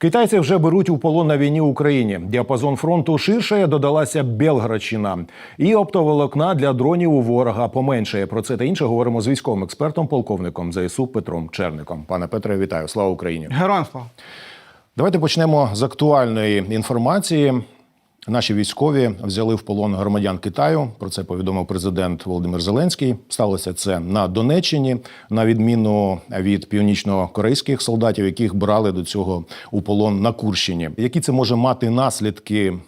Китайці вже беруть у полон на війні Україні. Діапазон фронту ширше додалася Белградщина. І оптоволокна для дронів у ворога поменшає. Про це та інше говоримо з військовим експертом, полковником ЗСУ Петром Черником. Пане Петре, вітаю! Слава Україні! Героям слава. Давайте почнемо з актуальної інформації. Наші військові взяли в полон громадян Китаю. Про це повідомив президент Володимир Зеленський. Сталося це на Донеччині, на відміну від північно-корейських солдатів, яких брали до цього у полон на Курщині. Які це може мати наслідки е,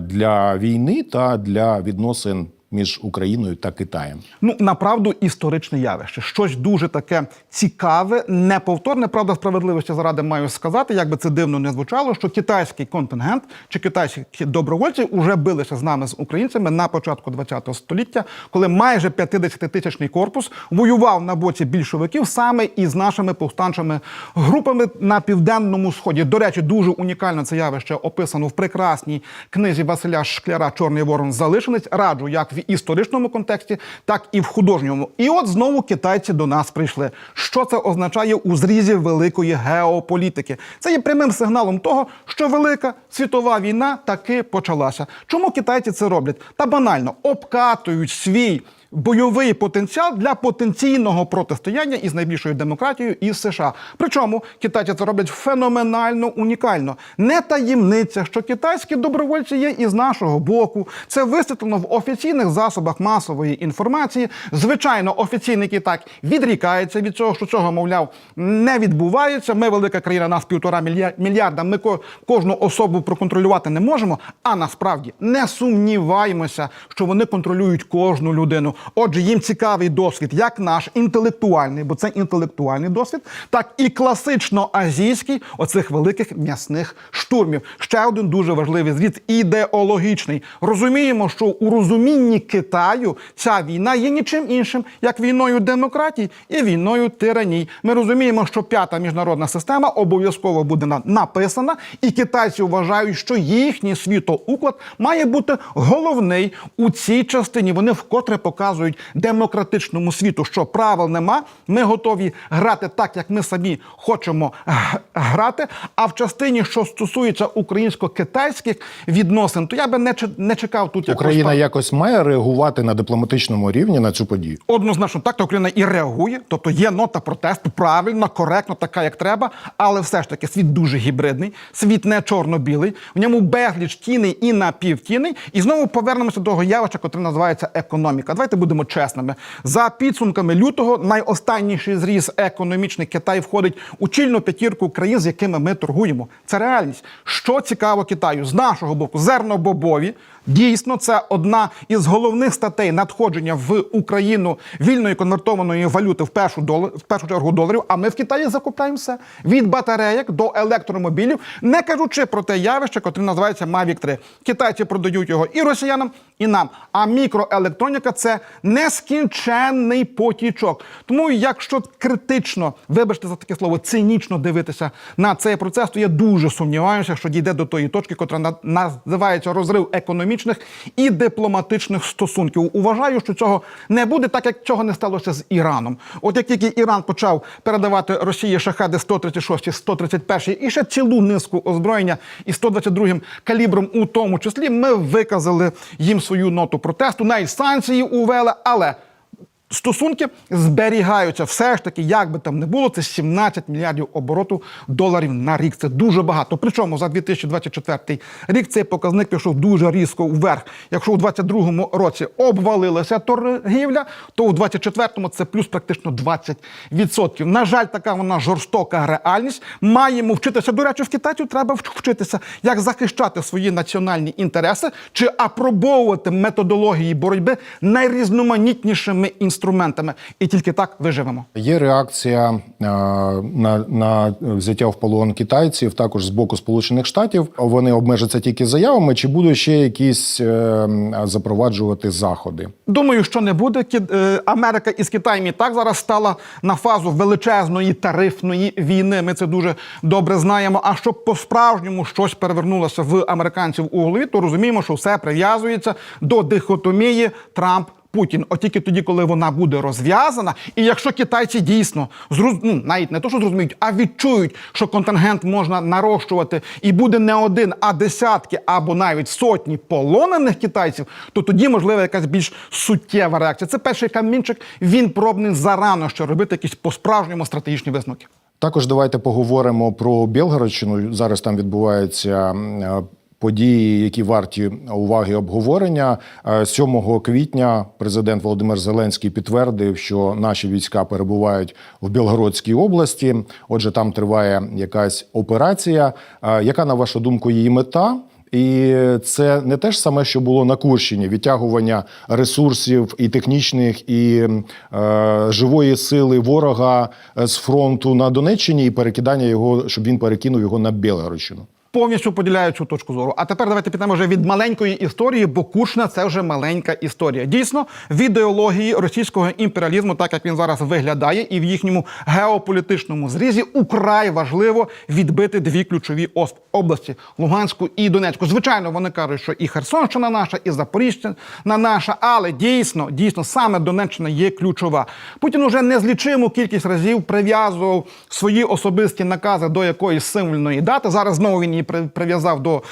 для війни та для відносин між Україною та Китаєм? Ну направду історичне явище. Щось дуже таке цікаве, неповторне. Правда, справедливості заради маю сказати, як би це дивно не звучало, що китайський контингент чи китайські добровольці вже билися з нами з українцями на початку ХХ століття, коли майже 50-тисячний корпус воював на боці більшовиків саме із нашими повстанчими групами на південному сході. До речі, дуже унікально це явище описано в прекрасній книзі Василя Шкляра Чорний ворон залишенець. Раджу як в історичному контексті, так і в художньому. І от знову китайці до нас прийшли. Що це означає у зрізі великої геополітики? Це є прямим сигналом того, що велика світова війна таки почалася. Чому китайці це роблять? Та банально обкатують свій. Бойовий потенціал для потенційного протистояння із найбільшою демократією із США. Причому китайці це роблять феноменально унікально. Не таємниця, що китайські добровольці є із нашого боку. Це висвітлено в офіційних засобах масової інформації. Звичайно, офіційний Китай відрікається від цього, що цього, мовляв, не відбувається. Ми велика країна, нас півтора мілья- мільярда. Ми ко- кожну особу проконтролювати не можемо. А насправді не сумніваємося, що вони контролюють кожну людину. Отже, їм цікавий досвід, як наш інтелектуальний, бо це інтелектуальний досвід, так і класично азійський оцих великих м'ясних штурмів. Ще один дуже важливий звіт ідеологічний. Розуміємо, що у розумінні Китаю ця війна є нічим іншим, як війною демократії і війною тираній. Ми розуміємо, що п'ята міжнародна система обов'язково буде написана, і китайці вважають, що їхній світоуклад має бути головний у цій частині. Вони вкотре показують демократичному світу, що правил нема. Ми готові грати так, як ми самі хочемо грати. А в частині, що стосується українсько-китайських відносин, то я би не не чекав тут Україна там- якось має реагувати на дипломатичному рівні на цю подію. Однозначно, так то Україна і реагує, тобто є нота протесту, правильно, коректно, така як треба. Але все ж таки світ дуже гібридний, світ не чорно-білий, в ньому безліч тіней і напівтіней. І знову повернемося до того явища, яке називається економіка. Давайте будемо чесними. За підсумками лютого, найостанніший зріз економічний Китай входить у чільну п'ятірку країн, з якими ми торгуємо. Це реальність. Що цікаво Китаю з нашого боку, зернобобові. Дійсно, це одна із головних статей надходження в Україну вільної конвертованої валюти в першу долар, в першу чергу доларів. А ми в Китаї закупляємо все від батарейок до електромобілів, не кажучи про те явище, котре називається Mavic 3. Китайці продають його і росіянам, і нам. А мікроелектроніка це нескінченний потічок. Тому, якщо критично, вибачте за таке слово, цинічно дивитися на цей процес, то я дуже сумніваюся, що дійде до тої точки, котра називається розрив економічних і дипломатичних стосунків. Уважаю, що цього не буде, так як цього не сталося з Іраном. От як тільки Іран почав передавати Росії шахеди 136, 131 і ще цілу низку озброєння і 122 калібром, у тому числі, ми виказали їм свою ноту протесту, навіть санкції увели, але. Стосунки зберігаються все ж таки, як би там не було, це 17 мільярдів обороту доларів на рік. Це дуже багато. Причому за 2024 рік цей показник пішов дуже різко вверх. Якщо у 2022 році обвалилася торгівля, то у 2024 це плюс практично 20%. На жаль, така вона жорстока реальність. Маємо вчитися. До речі, в китайців треба вчитися, як захищати свої національні інтереси чи апробовувати методології боротьби найрізноманітнішими інструментами. І тільки так виживемо. Є реакція е, на, на взяття в полон китайців також з боку Сполучених Штатів. Вони обмежаться тільки заявами, чи будуть ще якісь е, запроваджувати заходи? Думаю, що не буде. Е, Америка із Китаєм і так зараз стала на фазу величезної тарифної війни. Ми це дуже добре знаємо. А щоб по-справжньому щось перевернулося в американців у голові, то розуміємо, що все прив'язується до дихотомії Трамп. Путін, от тільки тоді, коли вона буде розв'язана, і якщо китайці дійсно зроз... ну, навіть не то, що зрозуміють, а відчують, що контингент можна нарощувати, і буде не один, а десятки або навіть сотні полонених китайців, то тоді можливо якась більш суттєва реакція. Це перший камінчик. Він пробний зарано ще робити якісь по-справжньому стратегічні висновки. Також давайте поговоримо про Білгородщину. Зараз там відбуваються м, е, події, які варті уваги обговорення. Е, 7 квітня президент Володимир Зеленський підтвердив, що наші війська перебувають в Білгородській області. Отже, там триває якась операція. Е, Яка, на вашу думку, її мета? І це не те ж саме, що було на Курщині: відтягування ресурсів і технічних, і е, живої сили ворога з фронту на Донеччині і перекидання його, щоб він перекинув його на Білгородщину. Повністю поділяю цю точку зору. А тепер давайте підемо вже від маленької історії, бо Кушна це вже маленька історія. Дійсно, в ідеології російського імперіалізму, так як він зараз виглядає, і в їхньому геополітичному зрізі украй важливо відбити дві ключові області Луганську і Донецьку. Звичайно, вони кажуть, що і Херсонщина наша, і Запоріжжя наша, але дійсно, дійсно, саме Донеччина є ключова. Путін уже незлічиму кількість разів прив'язував свої особисті накази до якоїсь символьної дати. Зараз знову він її при- прив'язав до,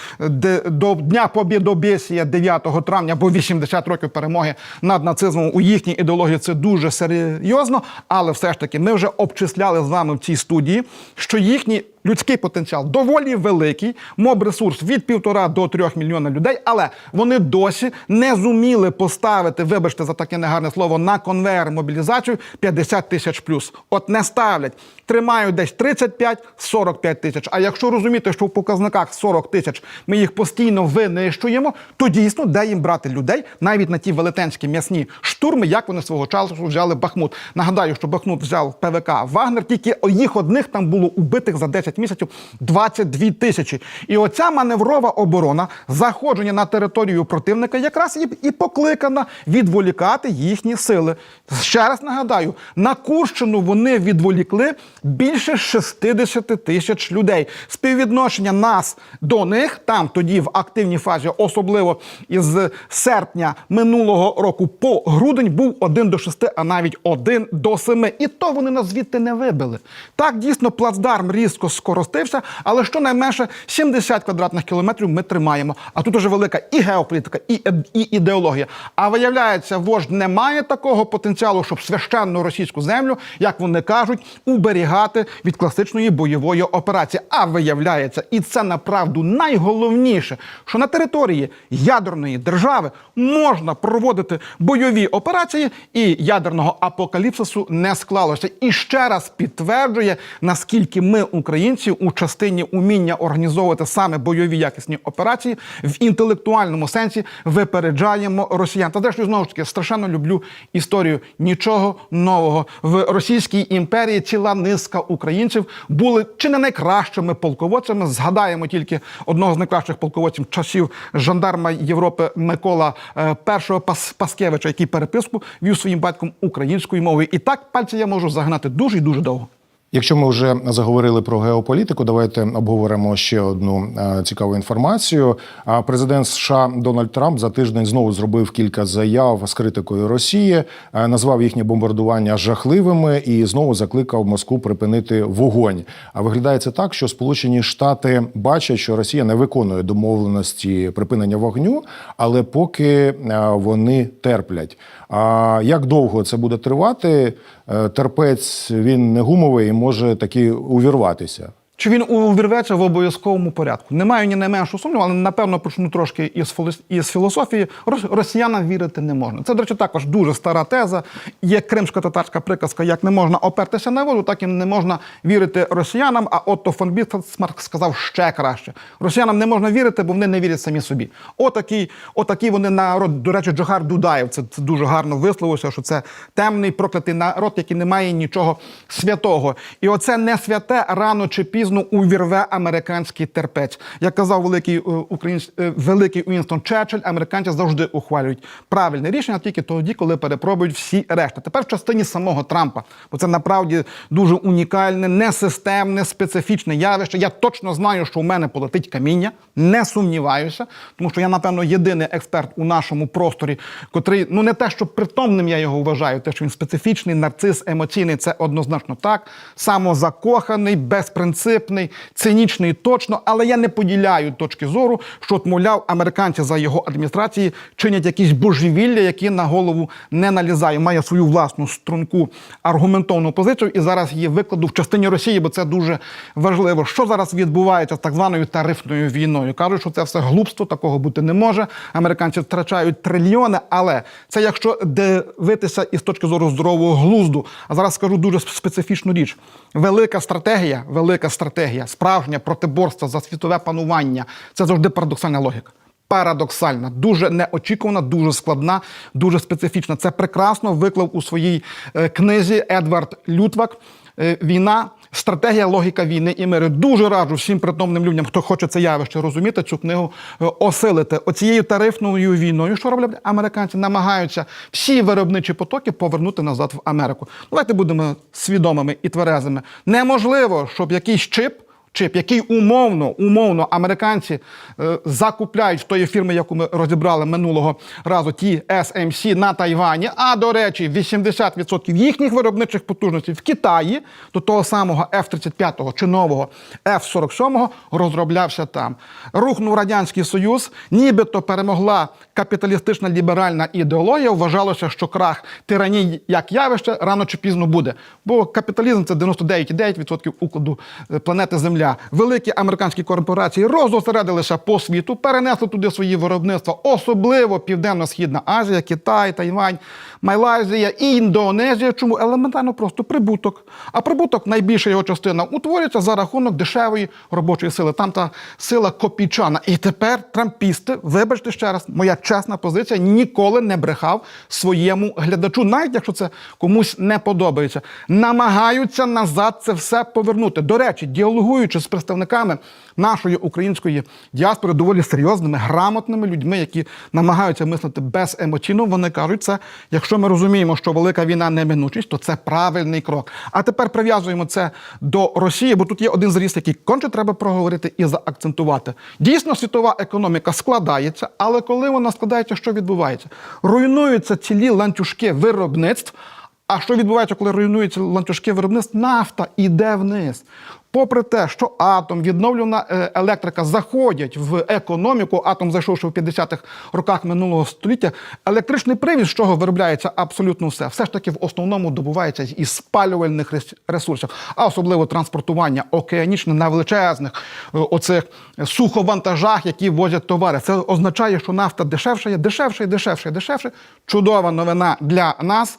до Дня Побєдобєсія 9 травня, бо 80 років перемоги над нацизмом у їхній ідеології це дуже серйозно. Але все ж таки, ми вже обчисляли з вами в цій студії, що їхній людський потенціал доволі великий, моб ресурс від півтора до трьох мільйона людей, але вони досі не зуміли поставити, вибачте за таке негарне слово, на конвейер мобілізацію 50 тисяч плюс. От не ставлять, тримають десь 35-45 тисяч. А якщо розуміти, що в показниках 40 тисяч ми їх постійно винищуємо, то дійсно де їм брати людей навіть на ті велетенські м'ясні штурми, як вони свого часу взяли Бахмут. Нагадаю, що Бахмут взяв ПВК Вагнер, тільки їх одних там було убитих за 10 місяців 22 тисячі. І оця маневрова оборона, заходження на територію противника, якраз і покликана відволікати їхні сили. Ще раз нагадаю, на Курщину вони відволікли більше 60 тисяч людей. Співвідношення нас до них там тоді в активній фазі, особливо із серпня минулого року по грудень, був 1 до 6, а навіть 1 до 7. І то вони нас звідти не вибили. Так дійсно плацдарм різко скоростився, але щонайменше 70 квадратних кілометрів ми тримаємо. А тут уже велика і геополітика, і, і ідеологія. А виявляється, вождь не має такого потенціалу, щоб священну російську землю, як вони кажуть, уберігати від класичної бойової операції. А виявляється, і це направду найголовніше, що на території ядерної держави можна проводити бойові операції, і ядерного апокаліпсису не склалося. І ще раз підтверджує, наскільки ми, українці, у частині уміння організовувати саме бойові якісні операції в інтелектуальному сенсі випереджаємо росіян. Та зрештою, знову ж таки, страшенно люблю історію. Нічого нового в Російській імперії ціла низка українців були чи не найкращими полководцями. Згадаємо тільки одного з найкращих полководців часів жандарма Європи Микола е, першого Пас- Паскевича, який переписку вів своїм батьком українською мовою. І так пальці я можу загнати дуже і дуже довго. Якщо ми вже заговорили про геополітику, давайте обговоримо ще одну е, цікаву інформацію. Президент США Дональд Трамп за тиждень знову зробив кілька заяв з критикою Росії, е, назвав їхнє бомбардування жахливими і знову закликав Москву припинити вогонь. А виглядає це так, що Сполучені Штати бачать, що Росія не виконує домовленості припинення вогню, але поки е, вони терплять. А як довго це буде тривати? Е, Терпець він не гумовий і може таки увірватися. Чи він увірветься в обов'язковому порядку? Не маю ні найменшого сумніву, але напевно почну трошки із, із філософії. Рос- Росіянам вірити не можна. Це, до речі, також дуже стара теза. Є кримсько-татарська приказка, як не можна опертися на воду, так і не можна вірити росіянам. А Отто фон Бісмарк сказав ще краще. Росіянам не можна вірити, бо вони не вірять самі собі. Отакий, отакий вони народ. До речі, Джохар Дудаєв це, це дуже гарно висловився, що це темний проклятий народ, який не має нічого святого. І оце не святе рано чи пізно пізно увірве американський терпець. Як казав великий е, українсь... е, великий Уінстон Черчилль, американці завжди ухвалюють правильне рішення тільки тоді, коли перепробують всі решта. Тепер в частині самого Трампа, бо це направді дуже унікальне, несистемне, специфічне явище. Я точно знаю, що у мене полетить каміння, не сумніваюся, тому що я, напевно, єдиний експерт у нашому просторі, котрий ну не те, що притомним я його вважаю, те, що він специфічний, нарцис, емоційний, це однозначно так. Самозакоханий, безпринципний, цинічний, точно, але я не поділяю точки зору, що, от, мовляв, американці за його адміністрації чинять якісь божевілля, які на голову не налізає. Має свою власну струнку аргументовну позицію, і зараз її викладу в частині Росії, бо це дуже важливо. Що зараз відбувається з так званою тарифною війною? Кажуть, що це все глупство, такого бути не може. Американці втрачають трильйони, але це якщо дивитися із точки зору здорового глузду. А зараз скажу дуже специфічну річ. Велика стратегія, велика стратегія, справжнє протиборство за світове панування це завжди парадоксальна логіка. Парадоксальна, дуже неочікувана, дуже складна, дуже специфічна. Це прекрасно виклав у своїй е, книзі Едвард Лютвак. Е, Війна, стратегія, логіка війни і миру. Дуже раджу всім притомним людям, хто хоче це явище розуміти, цю книгу е, осилити. Оцією тарифною війною, що роблять американці, намагаються всі виробничі потоки повернути назад в Америку. Давайте будемо свідомими і тверезими. Неможливо, щоб якийсь чип. Чип, який умовно, умовно американці е, закупляють в тої фірми, яку ми розібрали минулого разу, ті SMC на Тайвані. А до речі, 80% їхніх виробничих потужностей в Китаї до того самого F-35 чи нового F-47 розроблявся там. Рухнув радянський союз, нібито перемогла капіталістична ліберальна ідеологія. Вважалося, що крах тиранії як явище рано чи пізно буде. Бо капіталізм це 99,9% укладу е, планети Земля. Великі американські корпорації розосередилися по світу, перенесли туди свої виробництва, особливо Південно-Східна Азія, Китай, Тайвань, Малайзія Індонезія. Чому елементарно просто прибуток. А прибуток, найбільша його частина, утворюється за рахунок дешевої робочої сили. Там та сила копійчана. І тепер трампісти, вибачте ще раз, моя чесна позиція, ніколи не брехав своєму глядачу, навіть якщо це комусь не подобається. Намагаються назад це все повернути. До речі, діалогуючи з представниками нашої української діаспори, доволі серйозними, грамотними людьми, які намагаються мислити беземоційно, вони кажуть, це якщо ми розуміємо, що велика війна неминучість, то це правильний крок. А тепер прив'язуємо це до Росії, бо тут є один зріст, який конче треба проговорити і заакцентувати. Дійсно, світова економіка складається, але коли вона складається, що відбувається? Руйнуються цілі ланцюжки виробництв. А що відбувається, коли руйнуються ланцюжки виробництв? Нафта іде вниз. Попри те, що атом, відновлена е, електрика заходять в економіку, атом зайшов ще в 50-х роках минулого століття. Електричний привід, з чого виробляється абсолютно все, все ж таки в основному добувається із спалювальних ресурсів, а особливо транспортування океанічне на величезних е, оцих суховантажах, які возять товари. Це означає, що нафта дешевша, дешевше, дешевше, дешевше. Чудова новина для нас.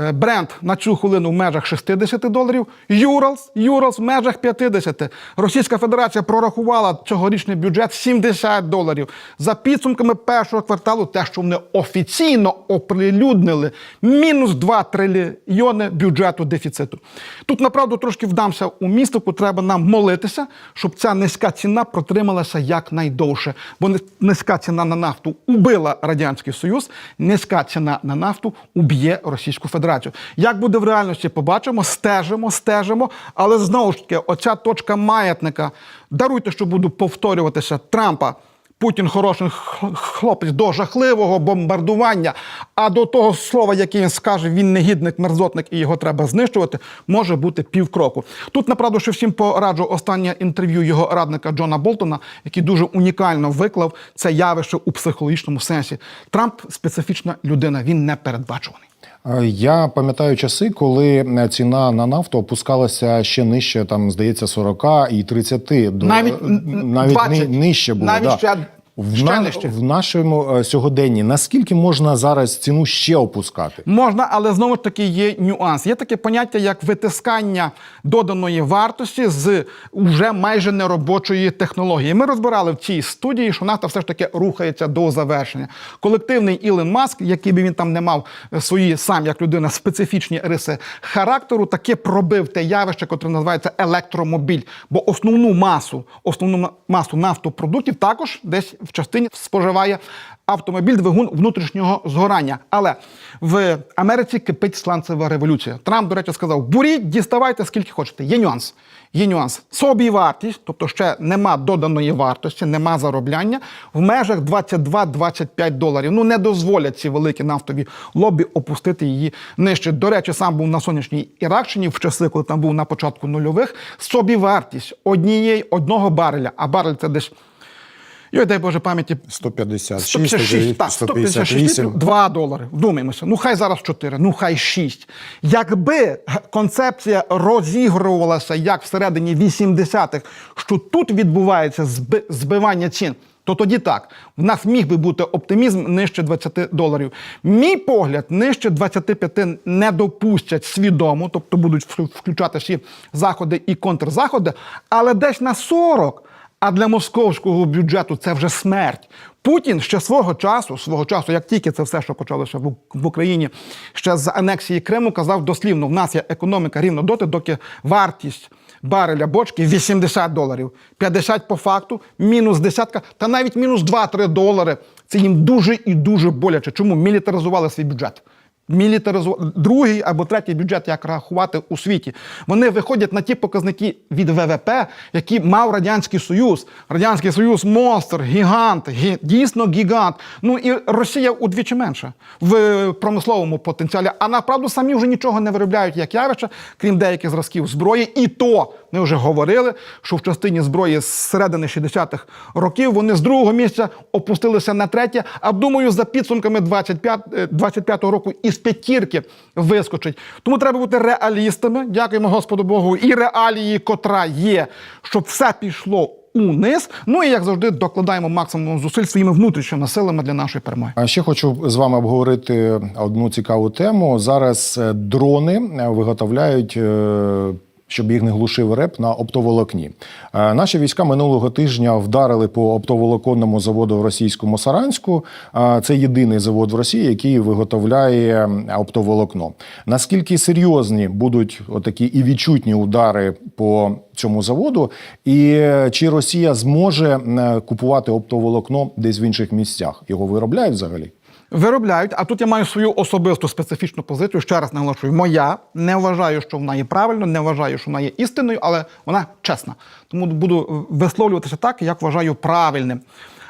Е, Бренд на цю хвилину в межах 60 доларів. Юралс, Юралс в межах 50. Російська Федерація прорахувала цьогорічний бюджет 70 доларів. За підсумками першого кварталу, те, що вони офіційно оприлюднили, мінус 2 трильйони бюджету дефіциту. Тут направду трошки вдамся у містику. Треба нам молитися, щоб ця низька ціна протрималася якнайдовше. Бо низька ціна на нафту убила радянський союз. Низька ціна на нафту уб'є Російську Федерацію. Як буде в реальності, побачимо, стежимо, стежимо. Але знову ж таки, оця точка маятника. Даруйте, що буду повторюватися Трампа. Путін хороший хлопець до жахливого бомбардування, а до того слова, яке він скаже, він негідник, мерзотник і його треба знищувати, може бути півкроку. Тут направду ще всім пораджу останнє інтерв'ю його радника Джона Болтона, який дуже унікально виклав це явище у психологічному сенсі. Трамп специфічна людина, він не передбачуваний. Е, Я пам'ятаю часи, коли е, ціна на нафту опускалася ще нижче, там здається, 40 і 30 до Навіть, е, навіть 20, нижче було. навіть да. В, на, в нашому е, сьогоденні наскільки можна зараз ціну ще опускати? Можна, але знову ж таки є нюанс. Є таке поняття, як витискання доданої вартості з уже майже неробочої технології. Ми розбирали в цій студії, що нафта все ж таки рухається до завершення. Колективний Ілон Маск, який би він там не мав е, свої сам як людина специфічні риси характеру, таки пробив те явище, яке називається електромобіль. Бо основну масу, основну масу нафтопродуктів також десь в частині споживає автомобіль двигун внутрішнього згорання. Але в Америці кипить сланцева революція. Трамп, до речі, сказав: буріть, діставайте скільки хочете. Є нюанс. Є нюанс. Собівартість, тобто ще нема доданої вартості, нема заробляння в межах 22-25 доларів. Ну не дозволять ці великі нафтові лобі опустити її нижче. До речі, сам був на сонячній Іракщині в часи, коли там був на початку нульових. Собівартість однієї одного бареля, а барель це десь. Йой, дай Боже пам'яті 156, 156, так, 156 літрів, 2 долари. Вдумаємося. Ну хай зараз 4, ну хай 6. Якби концепція розігрувалася як всередині 80-х, що тут відбувається зби- збивання цін. То тоді так, в нас міг би бути оптимізм нижче 20 доларів. Мій погляд, нижче 25 не допустять свідомо, тобто будуть включати всі заходи і контрзаходи, але десь на 40 а для московського бюджету це вже смерть. Путін ще свого часу, свого часу, як тільки це все, що почалося в, Україні, ще з анексії Криму, казав дослівно: в нас є економіка рівно доти, доки вартість бареля бочки 80 доларів, 50 по факту, мінус десятка, та навіть мінус 2-3 долари. Це їм дуже і дуже боляче. Чому мілітаризували свій бюджет? Мілітаризу... другий або третій бюджет, як рахувати у світі. Вони виходять на ті показники від ВВП, які мав Радянський Союз. Радянський Союз монстр, гігант, гі... дійсно гігант. Ну і Росія удвічі менша в промисловому потенціалі. А направду самі вже нічого не виробляють як явище, крім деяких зразків зброї. І то ми вже говорили, що в частині зброї з середини 60-х років вони з другого місця опустилися на третє. А думаю, за підсумками 25, е, 25-го року із п'ятірки вискочить. Тому треба бути реалістами. Дякуємо Господу Богу. І реалії, котра є, щоб все пішло униз. Ну і як завжди, докладаємо максимум зусиль своїми внутрішніми силами для нашої перемоги. А ще хочу з вами обговорити одну цікаву тему. Зараз е, дрони е, виготовляють. Е, Щоб їх не глушив реп на оптоволокні. Е, Наші війська минулого тижня вдарили по оптоволоконному заводу в російському Саранську. Е, Це єдиний завод в Росії, який виготовляє оптоволокно. Наскільки серйозні будуть отакі і відчутні удари по цьому заводу, і е, чи Росія зможе е, купувати оптоволокно десь в інших місцях? Його виробляють взагалі? Виробляють, а тут я маю свою особисту специфічну позицію. Ще раз наголошую, моя не вважаю, що вона є правильно, не вважаю, що вона є істинною, але вона чесна. Тому буду висловлюватися так, як вважаю правильним.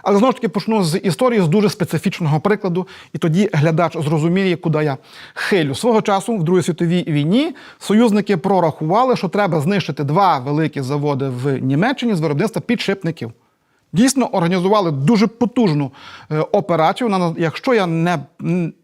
Але знову ж таки почну з історії з дуже специфічного прикладу, і тоді глядач зрозуміє, куди я хилю. Свого часу в Другій світовій війні союзники прорахували, що треба знищити два великі заводи в Німеччині з виробництва підшипників. Дійсно організували дуже потужну е, операцію. Якщо я не,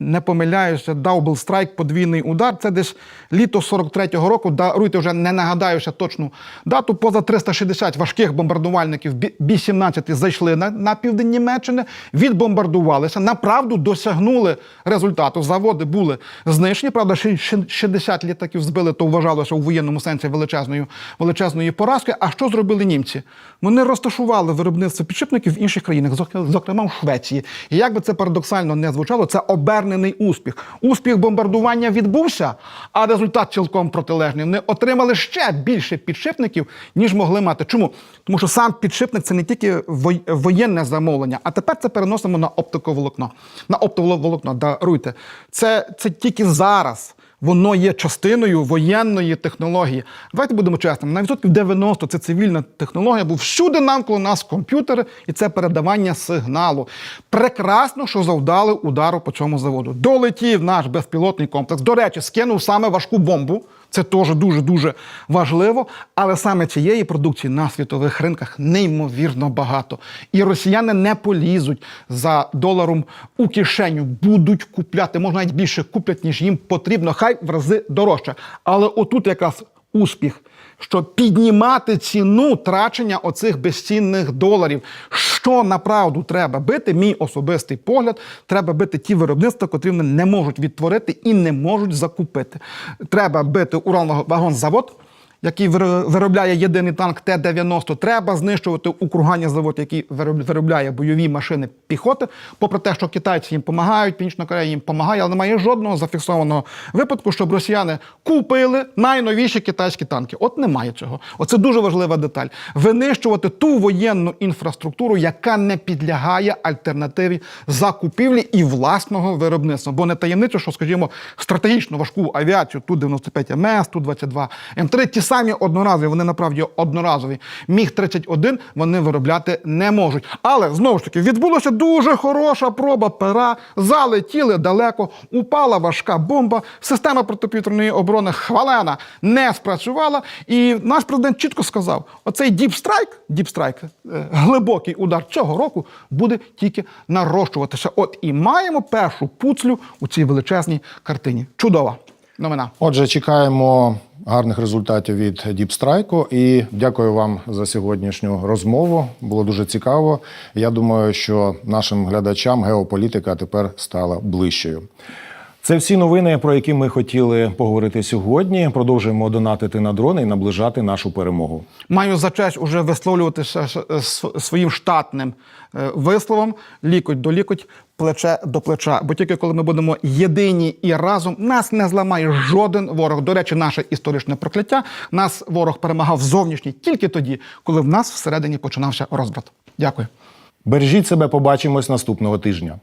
не помиляюся, Даубл страйк, подвійний удар. Це десь літо 43-го року. Даруйте вже не нагадаюся точну дату. Поза 360 важких бомбардувальників Бі- Бі-17 зайшли на, на південь Німеччини, відбомбардувалися. Направду досягнули результату. Заводи були знищені. Правда, ще- ще 60 літаків збили, то вважалося у воєнному сенсі величезною, величезної поразки. А що зробили німці? Вони розташували виробництво підшипників в інших країнах, зокрема в Швеції. І як би це парадоксально не звучало, це обернений успіх. Успіх бомбардування відбувся, а результат цілком протилежний. Вони отримали ще більше підшипників, ніж могли мати. Чому? Тому що сам підшипник це не тільки воєнне замовлення, а тепер це переносимо на оптиковолокно. На оптоволокно, даруйте. Це, це тільки зараз. Воно є частиною воєнної технології. Давайте будемо чесними. На відсотків 90 це цивільна технологія, бо всюди навколо нас комп'ютери і це передавання сигналу. Прекрасно, що завдали удару по цьому заводу. Долетів наш безпілотний комплекс. До речі, скинув саме важку бомбу. Це теж дуже дуже важливо. Але саме цієї продукції на світових ринках неймовірно багато. І росіяни не полізуть за доларом у кишеню, будуть купляти. Можна навіть більше куплять, ніж їм потрібно. Хай в рази дорожче. Але отут якраз успіх що піднімати ціну трачення оцих безцінних доларів. Що направду треба бити, мій особистий погляд, треба бити ті виробництва, котрі вони не можуть відтворити і не можуть закупити. Треба бити Уралвагонзавод, який виро- виробляє єдиний танк Т-90, треба знищувати Укргані завод, який вироб- виробляє бойові машини піхоти. Попри те, що китайці їм допомагають, Північна Корея їм допомагає, але немає жодного зафіксованого випадку, щоб росіяни купили найновіші китайські танки. От немає цього. Оце дуже важлива деталь. Винищувати ту воєнну інфраструктуру, яка не підлягає альтернативі закупівлі і власного виробництва. Бо не таємниця, що, скажімо, стратегічно важку авіацію Ту-95 МС, Ту-22 М3, ті самі одноразові, вони направді одноразові. Міг-31 вони виробляти не можуть. Але знову ж таки відбулася дуже хороша проба пера, залетіли далеко, упала важка бомба, система протиповітряної оборони хвалена не спрацювала. І наш президент чітко сказав: оцей діпстрайк, діпстрайк, е, глибокий удар цього року буде тільки нарощуватися. От і маємо першу пуцлю у цій величезній картині. Чудова новина. Отже, чекаємо гарних результатів від Діпстрайку. І дякую вам за сьогоднішню розмову. Було дуже цікаво. Я думаю, що нашим глядачам геополітика тепер стала ближчою. Це всі новини, про які ми хотіли поговорити сьогодні. Продовжуємо донатити на дрони і наближати нашу перемогу. Маю за честь уже висловлюватися своїм штатним е, висловом лікоть до лікоть, плече до плеча. Бо тільки коли ми будемо єдині і разом, нас не зламає жоден ворог. До речі, наше історичне прокляття. Нас ворог перемагав зовнішній тільки тоді, коли в нас всередині починався розбрат. Дякую. Бережіть себе, побачимось наступного тижня.